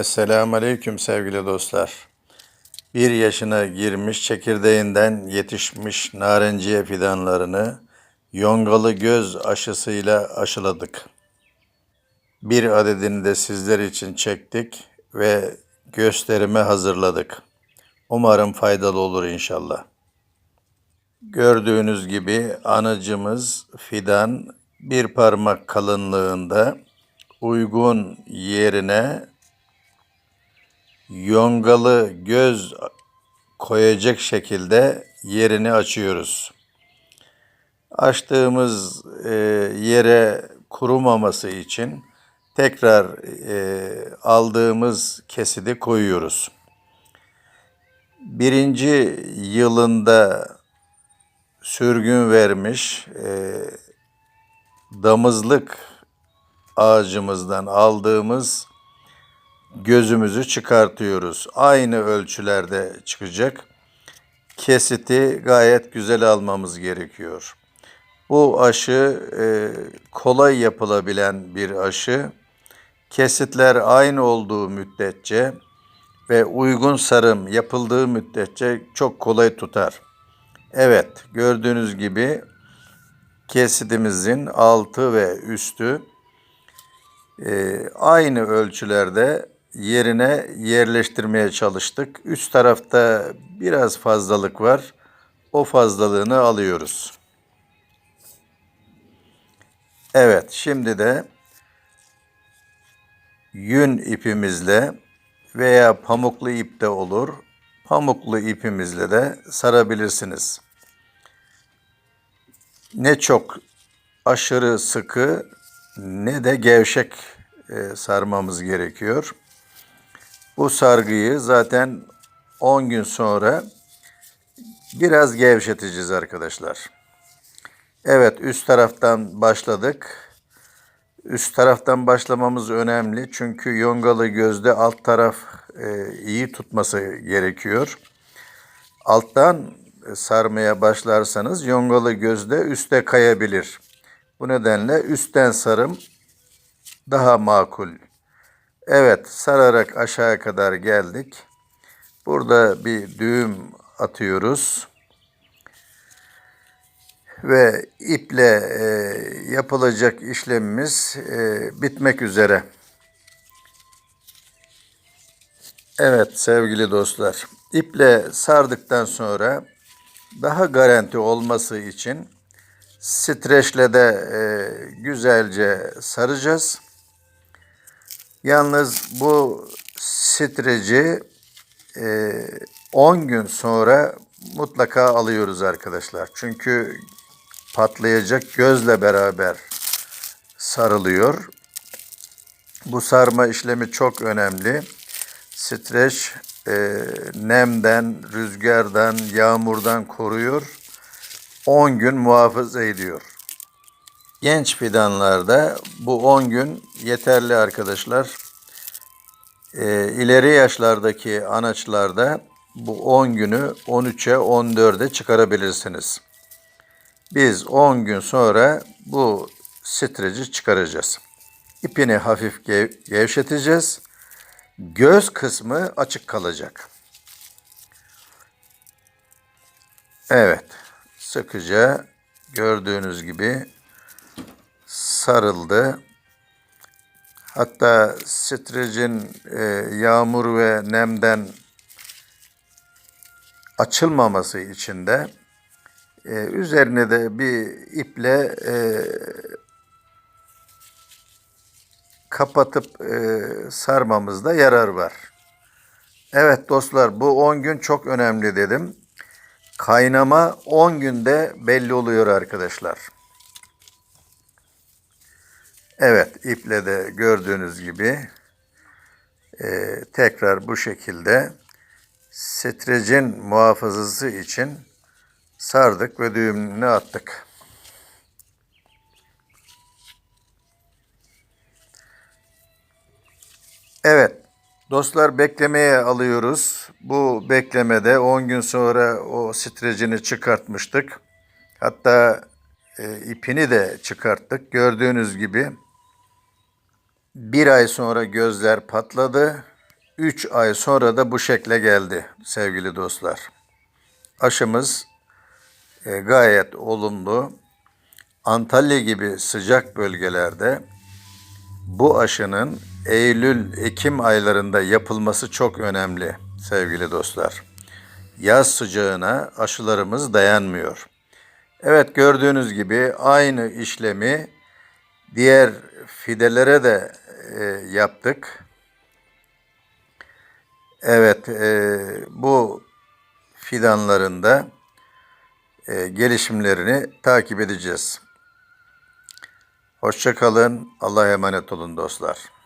Esselamu Aleyküm sevgili dostlar. Bir yaşına girmiş çekirdeğinden yetişmiş narenciye fidanlarını yongalı göz aşısıyla aşıladık. Bir adedini de sizler için çektik ve gösterime hazırladık. Umarım faydalı olur inşallah. Gördüğünüz gibi anacımız fidan bir parmak kalınlığında uygun yerine yongalı göz koyacak şekilde yerini açıyoruz. Açtığımız e, yere kurumaması için tekrar e, aldığımız kesidi koyuyoruz. Birinci yılında sürgün vermiş e, damızlık ağacımızdan aldığımız gözümüzü çıkartıyoruz. Aynı ölçülerde çıkacak. Kesiti gayet güzel almamız gerekiyor. Bu aşı e, kolay yapılabilen bir aşı. Kesitler aynı olduğu müddetçe ve uygun sarım yapıldığı müddetçe çok kolay tutar. Evet, gördüğünüz gibi kesitimizin altı ve üstü e, aynı ölçülerde yerine yerleştirmeye çalıştık. Üst tarafta biraz fazlalık var. O fazlalığını alıyoruz. Evet, şimdi de yün ipimizle veya pamuklu ip de olur. Pamuklu ipimizle de sarabilirsiniz. Ne çok aşırı sıkı ne de gevşek e, sarmamız gerekiyor. Bu sargıyı zaten 10 gün sonra biraz gevşeteceğiz arkadaşlar. Evet üst taraftan başladık. Üst taraftan başlamamız önemli çünkü yongalı gözde alt taraf e, iyi tutması gerekiyor. Alttan sarmaya başlarsanız yongalı gözde üste kayabilir. Bu nedenle üstten sarım daha makul. Evet, sararak aşağı kadar geldik. Burada bir düğüm atıyoruz. Ve iple e, yapılacak işlemimiz e, bitmek üzere. Evet sevgili dostlar, iple sardıktan sonra daha garanti olması için streçle de e, güzelce saracağız. Yalnız bu streci e, 10 gün sonra mutlaka alıyoruz arkadaşlar. Çünkü patlayacak gözle beraber sarılıyor. Bu sarma işlemi çok önemli. Streç e, nemden, rüzgardan, yağmurdan koruyor. 10 gün muhafaza ediyor. Genç fidanlarda bu 10 gün yeterli arkadaşlar. E, ileri yaşlardaki anaçlarda bu 10 günü 13'e 14'e çıkarabilirsiniz. Biz 10 gün sonra bu streci çıkaracağız. İpini hafif gev gevşeteceğiz. Göz kısmı açık kalacak. Evet, sıkıca gördüğünüz gibi sarıldı. Hatta strecin e, yağmur ve nemden açılmaması için de e, üzerine de bir iple e, kapatıp e, sarmamızda yarar var. Evet dostlar bu 10 gün çok önemli dedim. Kaynama 10 günde belli oluyor arkadaşlar. Evet iple de gördüğünüz gibi e, tekrar bu şekilde strecin muhafazası için sardık ve düğümünü attık. Evet dostlar beklemeye alıyoruz. Bu beklemede 10 gün sonra o strecini çıkartmıştık. Hatta e, ipini de çıkarttık. Gördüğünüz gibi bir ay sonra gözler patladı. 3 ay sonra da bu şekle geldi sevgili dostlar. Aşımız e, gayet olumlu. Antalya gibi sıcak bölgelerde bu aşının Eylül-Ekim aylarında yapılması çok önemli sevgili dostlar. Yaz sıcağına aşılarımız dayanmıyor. Evet gördüğünüz gibi aynı işlemi diğer fidelere de e, yaptık. Evet e, bu fidanlarında e, gelişimlerini takip edeceğiz. Hoşça kalın. Allah'a emanet olun dostlar.